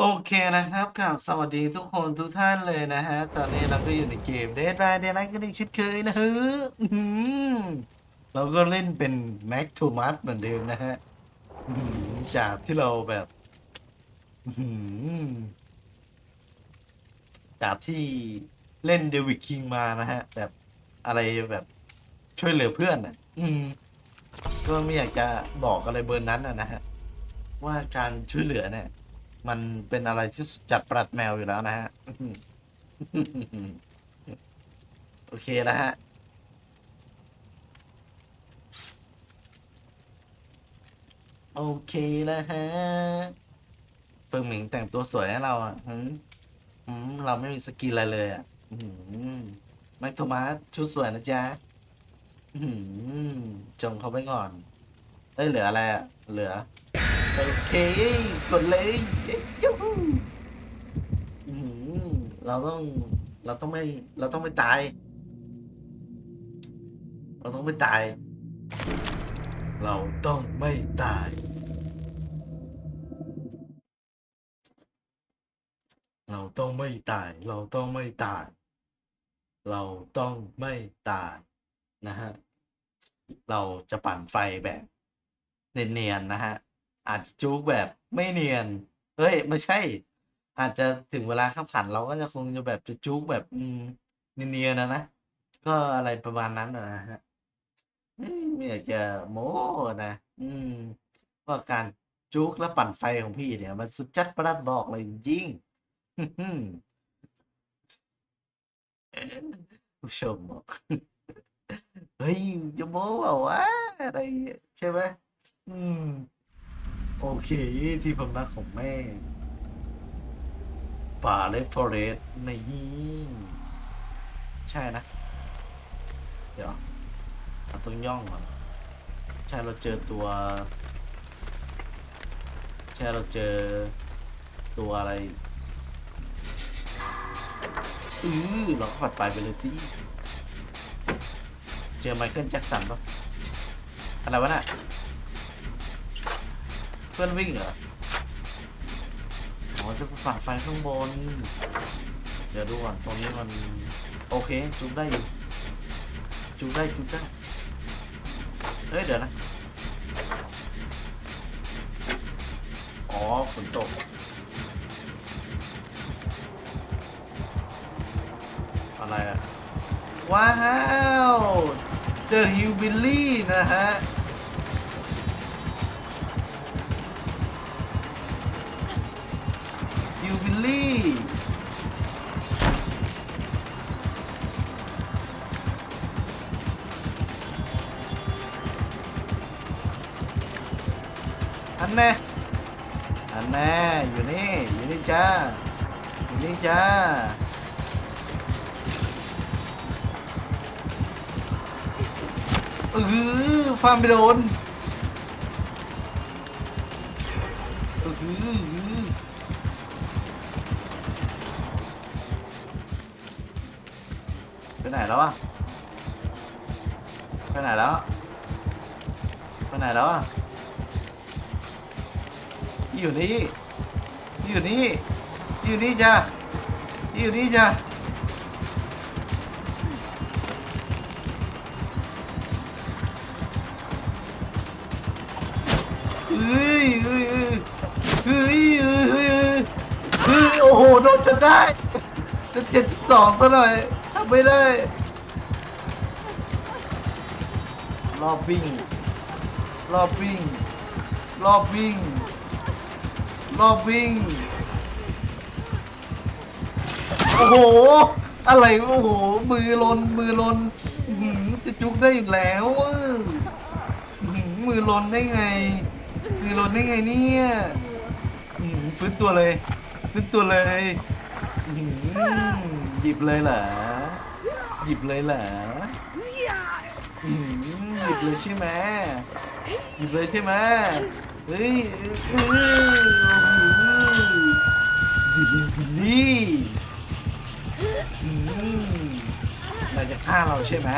โอเคนะครับกับสวัสดีทุกคนทุกท่านเลยนะฮะ ตอนนี้เราก็อยู่ในเกม Dead by Daylight กันอีกชิดเคยนะฮะอื้อเราก็เล่นเป็นแม็กโทมัสเหมือนเดิมนะฮะจากที่เราแบบจากที่เล่นเดวิดคิงมานะฮะ แบบอะไรแบบช่วยเหลือเพื่อนอะ อืม ก็ไม่อยากจะบอกอะไรเบอร์นั้นอะนะฮะ ว่าการช่วยเหลือเนี่ย มันเป็นอะไรที่จัดปรัดแมวอยู่แล้วนะฮะ โอเคแล้วฮะ โอเคแล้วฮะเฟิงหมิงแต่งตัวสวยให้เราอะหืมเราไม่มีสกินอะไรเลยอะอืมแม็กโทมัสชุดสวยนะจ๊ะอืมจงเขาไปก่อน ได้ยเหลืออะไรอะเหลือ โอเค กดเลยเย้ยูฮูอื้อหือเราต้องเราต้องไม่เราต้องไม่ตาย เราต้องไม่ตาย เราต้องไม่ตาย เราต้องไม่ตาย เราต้องไม่ตาย เราต้องไม่ตายนะฮะ เราจะปั่นไฟแบบ เนียนๆนะฮะ อาจจะจุกแบบไม่เนียน เฮ้ย ไม่ใช่ อาจจะถึงเวลาขับขันเราก็จะคงจะแบบจะจุกแบบอืมเนียนๆนะนะก็อะไรประมาณนั้นนะฮะไม่อยากจะโม้นะ อืมว่าการจุกและปั่นไฟของพี่เนี่ย มันสุดจัดประหลัดบอกเลยจริงๆผู้ชมบอกเฮ้ยจะโม้เปล่าวะอะไรใช่ไหม อืม โอเคที่พำนักของแม่ ป่าเลฟฟอเรสต์นี่ใช่นะ เดี๋ยวเราต้องย่องก่อนใช่เราเจอตัว ใช่เราเจอตัวอะไร อือเราก็ปัดไปไปเลยสิ เจอไมเคิลแจ็คสันปะอะไรวะน่ะ พื่อนวิ่งเหรออ๋อจะไปปัดไฟข้างบน เดี๋ยวดูก่อนตรงนี้มัน โอเค จุดได้อยู่ จุดได้จุดได้ เฮ้ย เดี๋ยวนะ อ๋อฝนตกอะไรอะว้าว The Hillbilly นะฮะ แน่อันแน่อยู่นี่อยู่นี่จ้าอยู่นี่จ้าเออฟันไปโดนเออหือไปไหนแล้วอะไปไหนแล้วไปไหนแล้วอะ พี่อยู่นี่พี่อยู่นี่พี่อยู่นี่จ้ะพี่อยู่นี่จ้ะเฮ้ยเฮ้ยเฮ้ยเฮ้ยเฮ้ยโอ้โหโดนจนได้จะเจ็ดสองซะหน่อยทำไม่ได้รอบวิ่งรอบวิ่งรอบวิ่ง รอบวิ่ง โอ้โห อะไร โอ้โห มือลน มือลนหืจะจุกได้อยู่แล้วอะอื้อหือมือลนได้ไง มือลนได้ไงเนี่ยหืฟื้นตัวเลย ฟื้นตัวเลยหืหยิบเลยเหรอ หยิบเลยเหรอหือหยิบเลยใช่ไหมหยิบเลยใช่ไหม เฮ้ยเฮ้ยบิลลี่บิลลี่อืมนาจะฆ่าเราใช่ไหม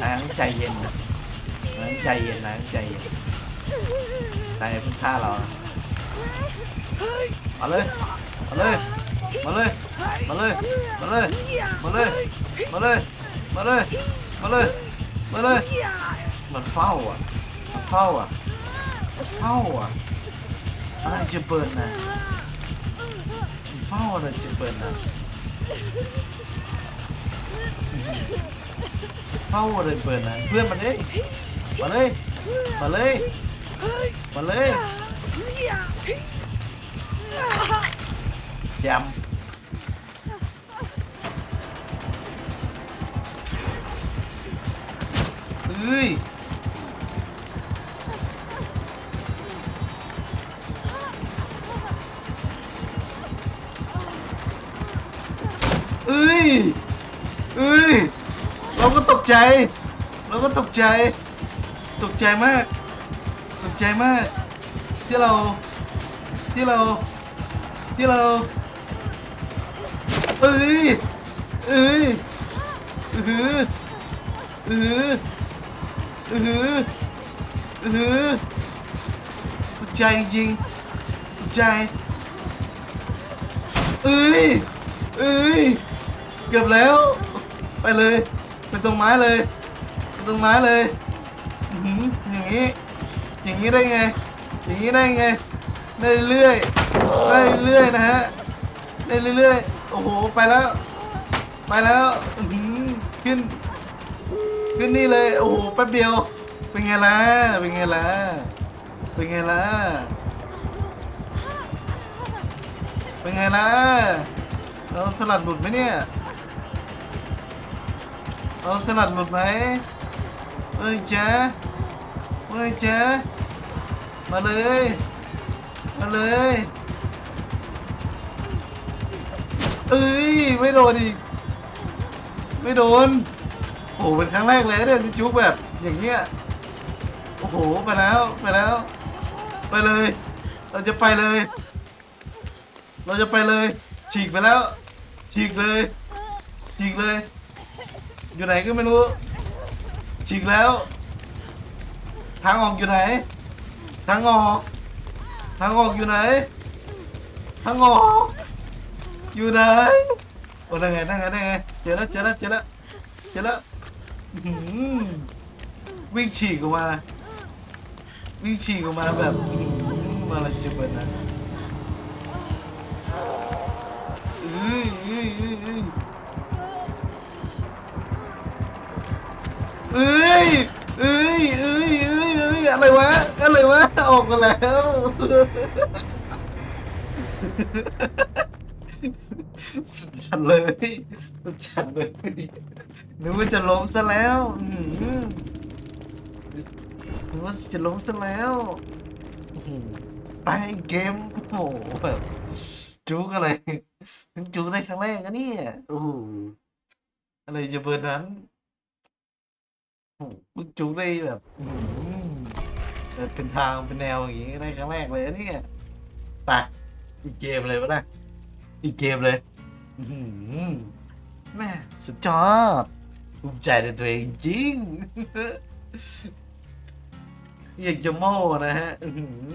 นายต้งใจเย็นนะนายต้งใจเย็นนายต้งใจเย็นนายเพิ่งฆ่าเรานะมาเลย มาเลย มาเลย มาเลย มาเลย มาเลย มาเลย มาเลย มาเลย มาเลย มันเฝ้าอะ มันเฝ้าอะ ฝ้าอะอะไรจะเปิดนะเฝ้าอะไรจะเปิดนะเฝ้าอะไรเปิดนะเพื่อนมันเอ้ยมาเลยมาเลยมาเลยยำเอ้ย ใจ เราก็ตกใจ ตกใจมาก ตกใจมาก ที่เรา ที่เรา ที่เรา เอ้ย เอ้ยอือหืออือหืออือหืออือหือตกใจจริงตกใจ เอ้ย เอ้ย เกือบแล้ว ไปเลย ไปตรงไม้เลยไปตรงไม้เลยอื้อหืออย่างนี้ อย่างนี้ได้ไง อย่างนี้ได้ไง ได้เรื่อยๆได้เรื่อยๆนะฮะ ได้เรื่อยๆ โอ้โห ไปแล้ว ไปแล้วอื้อหือขึ้น ขึ้นนี่เลย โอ้โห แป๊บเดียว เป็นไงล่ะ เป็นไงล่ะ เป็นไงล่ะ เป็นไงล่ะ เราสลัดหลุดไหมเนี่ย เราสลัดหลุดไหมเอ้ยเจ๊เอ้ยเจ๊มาเลย มาเลย เอ้ย ไม่โดนอีก ไม่โดน โอ้โหเป็นครั้งแรกเลยเนี่ยที่จุกแบบอย่างเงี้ย โอ้โห ไปแล้ว ไปแล้ว ไปเลย เราจะไปเลย เราจะไปเลย ฉีกไปแล้ว ฉีกเลย ฉีกเลย อยู่ไหนก็ไม่รู้ฉีกแล้ว ทางออกอยู่ไหน ทางออก ทางออกอยู่ไหน ทางออก อยู่ไหนโอ้ได้ไงได้ไงได้ไงเจอแล้วเจอแล้วเจอแล้วเจอแล้ววิ่งฉีกออกมา วิ่งฉีกออกมาแบบอื้อหือมาอะไรจะเปิดนะอ้ยเอ้ยเอ้ยเอ้ เอ้ยเอ้ยเอ้ยเอ้ยเอ้ยอะไรวะอะไรวะออกมาแล้วสุดจัดเลยสุดจัดเลยนึกว่าจะล้มซะแล้วหนึกว่าจะล้มซะแล้วไปเกมโอ้โหแบบจุกอะไรเพิ่งจูได้ครั้งแรกนะเนี่ยโอ้โหอะไรจะเบอร์นั้น โอ้งจูได้แบบเป็นทางเป็นแนวอย่างงี้ได้ครั้งแรกเลยเนี่ยไปอีกเกมเลยวะนะอีกเกมเลยแม่สุดยอดภูมิใจในตัวเองจริงอยากจะโม่นะฮะ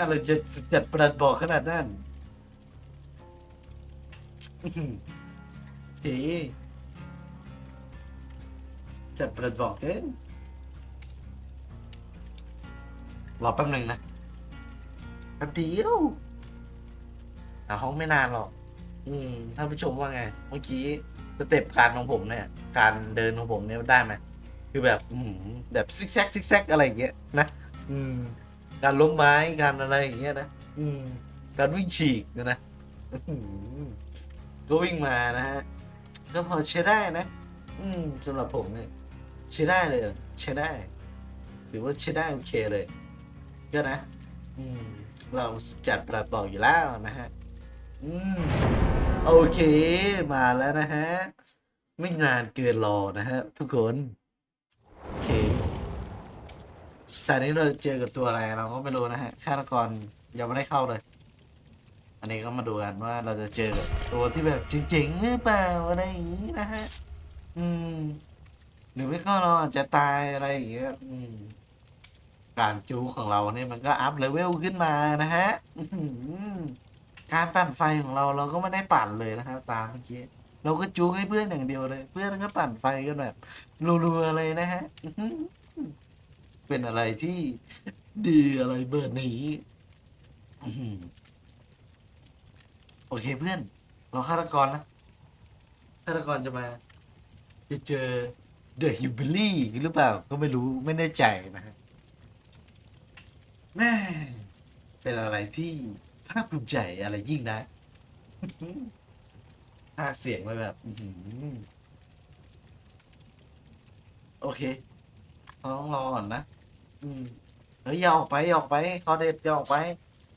อะไรจะสุดจัดประหลัดบอกขนาดนั้นอื้อจัดประดบอกเกิน รอแป๊บหนึ่งนะแป๊บเดียวหาห้องไม่นานหรอก อืมท่านผู้ชมว่าไง เมื่อกี้สเต็ปการของผมเนี่ย การเดินของผมเนี่ยได้ไหมคือแบบ อืมแบบซิกแซกซิกแซกอะไรอย่างเงี้ยนะอืม การล้มไม้การอะไรอย่างเงี้ยนะอืม การวิ่งฉีกนะก็วิ่งมานะฮะก็พอใช้ได้นะ อืมสำหรับผมเนี่ยใช้ได้เลยใช้ได้ หรือว่าใช้ได้โอเคเลย ก็นะ อืม เราจัดปรับบอกอยู่แล้วนะฮะ อืม โอเค มาแล้วนะฮะ ไม่นานเกินรอนะฮะ ทุกคน โอเคแต่นี้เราเจอกับตัวอะไรเราก็ไม่รู้นะฮะฆาตกรยังไม่ได้เข้าเลย อันนี้ก็มาดูกันว่าเราจะเจอกับตัวที่แบบจริงๆหรือเปล่าอะไรอย่างนี้นะฮะ อืม หรือไม่ก็เราอาจจะตายอะไรอย่างเงี้ย อืม การจูของเราเนี่ยมันก็อัพเลเวลขึ้นมานะฮะการปั่นไฟของเราเราก็ไม่ได้ปั่นเลยนะครับตามเมื่อกี้เราก็จูให้เพื่อนอย่างเดียวเลย เพื่อนก็ปั่นไฟกันแบบรัวๆเลยนะฮะเป็นอะไรที่ดีอะไรเบอร์นี้โอเคเพื่อนเราฆาตกรนะฆาตกรจะมา จะเจอเดอะฮิวเบลลี่หรือเปล่า ก็ไม่รู้ไม่แน่ใจนะฮะ แม่เป็นอะไรที่ภาคภูมิใจอะไรยิ่งนะภาเสียงไปแบบอื้อหือโอเคเราต้องรอก่อนนะ อืมเฮ้ยอย่าออกไปอย่าออกไปคอเด็ดอย่าออกไป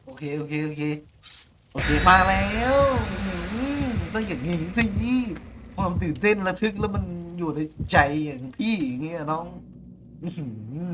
โอเค โอเค โอเค โอเค มาแล้วอื้อหือต้องอย่างนี้สิความตื่นเต้นระทึกแล้วมันอยู่ในใจอย่างพี่อย่างเงี้ยน้อง อื้อหือ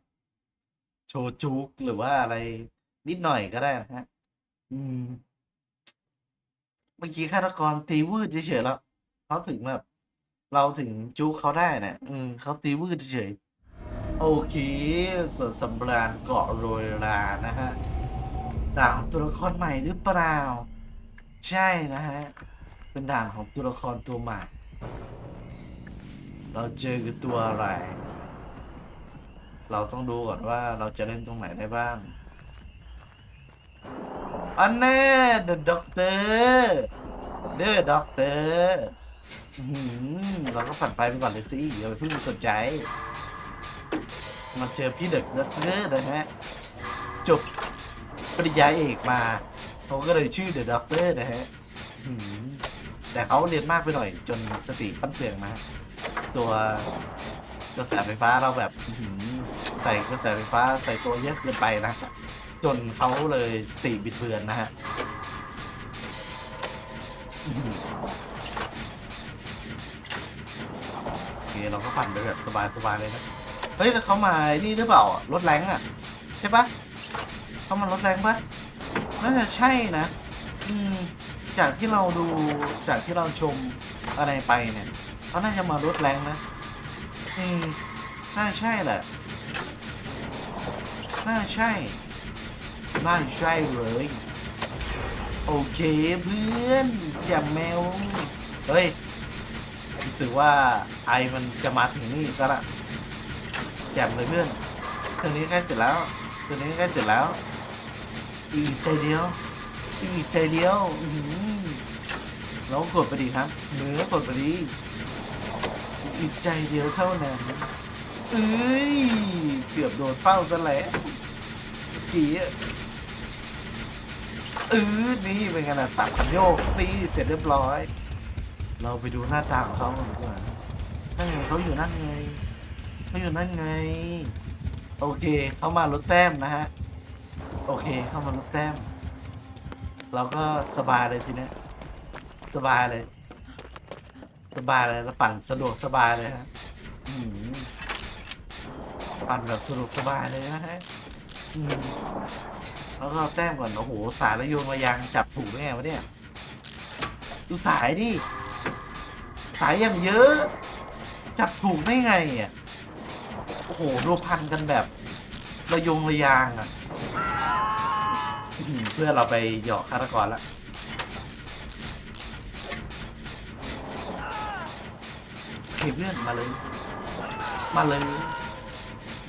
โชว์จุกหรือว่าอะไรนิดหน่อยก็ได้นะฮะ อืม เมื่อกี้ฆาตกรตีวืดเฉยๆแล้วเขาถึงแบบเราถึงจุกเขาได้นะอืมเขาตีวืดเฉยโอเค ส่วนสำราญเกาะโรยรานะฮะด่านของตัวละครใหม่หรือเปล่า ใช่นะฮะ เป็นด่านของตัวละครตัวใหม่ เราเจอกับตัวอะไร เราต้องดูก่อนว่าเราจะเล่นตรงไหนได้บ้างอันแน่ The Doctor The Doctor อื้อหือเราก็ผ่านไปไปก่อนเลยสิอย่าไปเพิ่งสนใจ มาเจอพี่เด็กด็อกเตอร์นะฮะ จบปริญญาเอกมาเขาก็เลยชื่อ The Doctor นะฮะอื้อหือแต่เขาเรียนมากไปหน่อย จนสติปั้นเปลืองนะตัวกระแสไฟฟ้าเราแบบ ใส่กระแสไฟฟ้าใส่ตัวเยอะเกินไปนะ จนเขาเลยสติบิดเบือนนะฮะโอเคเราก็ปั่นไปแบบสบายๆเลยนะ เฮ้ยแล้วเขามานี่หรือเปล่ารถแรงอะ ใช่ปะเขามารถแรงปะน่าจะใช่นะ อืม จากที่เราดูจากที่เราชมอะไรไปเนี่ยเขาน่าจะมารถแรงนะ อืมน่าใช่แหละ น่าใช่น่าใช่เลย โอเคเพื่อนแจ่มแมว เฮ้ยรู้สึกว่าไอมันจะมาถึงนี่ซะละแจ่มเลยเพื่อนเครื่องนี้ใกล้เสร็จแล้วเครื่องนี้ใกล้เสร็จแล้ว อีกใจเดียว อีกใจเดียวอื้อหือเรากดไปดีครับเนื้อกดไปดีอีกใจเดียวเท่านั้น เอ้ย เกือบโดนเป้าซะแล้วเมื่อกี้อะเออนี่เป็นไงล่ะสับขันโยกนี่เสร็จเรียบร้อย เราไปดูหน้าตาของเขาก่อนดีกว่านั่นไงเขาอยู่นั่นไงเขาอยู่นั่นไง โอเค เขามารถแต้มนะฮะ โอเค เข้ามารถแต้ม เราก็สบายเลยทีเนี้ยสบายเลย สบายเลย แล้วปั่นสะดวกสบายเลยฮะ อืม ปั่นแบบสะดวกสบายเลยนะฮะอืมแล้วก็เอาแต้มก่อน โอ้โห สายระโยงระยางจับถูกได้ไงวะเนี่ย ดูสายดิ สายอย่างเยอะ จับถูกได้ไงอะ โอ้โหดูพันกันแบบ ระยงระยางอะอื้อหือเพื่อนเราไปเหยาะฆาตกรละ โอเคเพื่อนมาเลย มาเลย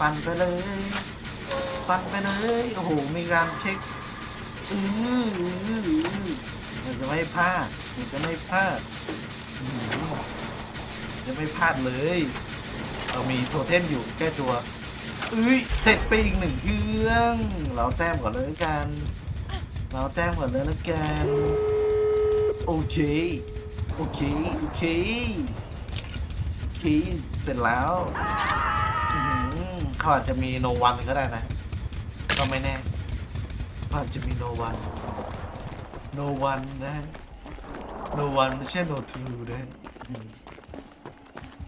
ปั่นไปเลย ปั่นไปเลย โอ้โห มีการเช็ค อือจะไม่พลาดหนูจะไม่พลาดจะไม่พลาดเลย เรามีโทเทมอยู่แก้ตัวเอ้ย เสร็จไปอีกหนึ่งเครื่อง เราแต้มก่อนเลยกัน เราแต้มก่อนเลยละกัน โอเค โอเค โอเค โอเค เสร็จแล้ว เขาอาจจะมีโนวันก็ได้นะ ก็ไม่แน่เขาอาจจะมีโนวันโนวันนะโนวันไม่ใช่โนทูนะอืม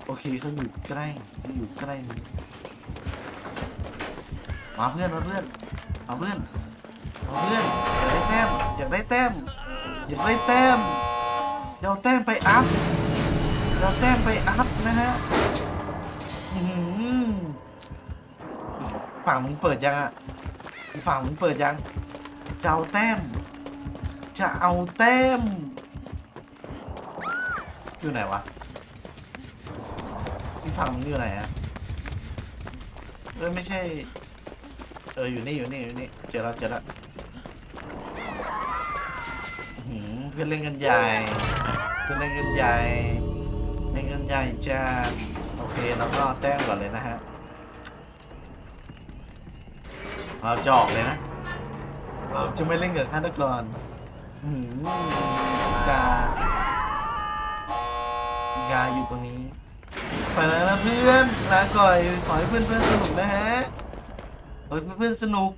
โอเคเขาอยู่ใกล้เขาอยู่ใกล้นี้มาเพื่อนมาเพื่อนมาเพื่อนมาเพื่อนอยากได้แต้มอยากได้แต้มอยากได้แต้มเดี๋ยวเอาแต้มไปอัพเดี๋ยวเอาแต้มไปอัพนะฮะอื้อหือ ฝั่งมึงเปิดยังอะอีกฝั่งมึงเปิดยัง จะเอาแต้ม จะเอาแต้ม อยู่ไหนวะอีกฝั่งมึงอยู่ไหนอะเออไม่ใช่ เอออยู่นี่อยู่นี่อยู่นี่เจอแล้วเจอแล้วเพื่อนเล่นกันใหญ่เพื่อนเล่นกันใหญ่เล่นกันใหญ่จ้าโอเคแล้วก็แต้มก่อนเลยนะฮะ เราจะออกเลยนะเราจะไม่เล่นกับฆาตกรอื้อหือกากาอยู่ตรงนี้ ไปแล้วนะเพื่อนลาก่อยขอให้เพื่อนเพื่อนสนุกนะฮะขอให้เพื่อนๆสนุก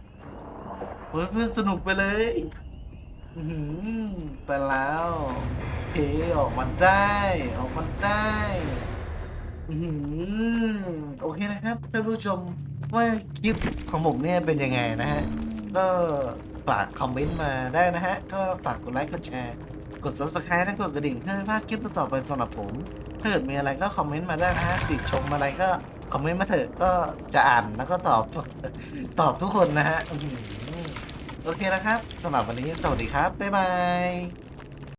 ขอให้เพื่อนสนุกไปเลยอไปแล้วอเคออกมาได้ ออกมาได้อโอเคนะครับท่านผู้ชม ว่าคลิปของผมเนี่ยเป็นยังไงนะฮะ ก็ฝากคอมเมนต์มาได้นะฮะ ก็ฝากกดไลค์กดแชร์ กด subscribe และกดกระดิ่งเพื่อไม่พลาดคลิปต่อไปสำหรับผม ถ้าเกิดมีอะไรก็คอมเมนต์มาได้นะฮะ ติดชมอะไรก็คอมเมนต์มาเถอะก็จะอ่านแล้วก็ตอบตอบทุกคนนะฮะ โอเคนะครับสำหรับวันนี้สวัสดีครับ บ๊ายบาย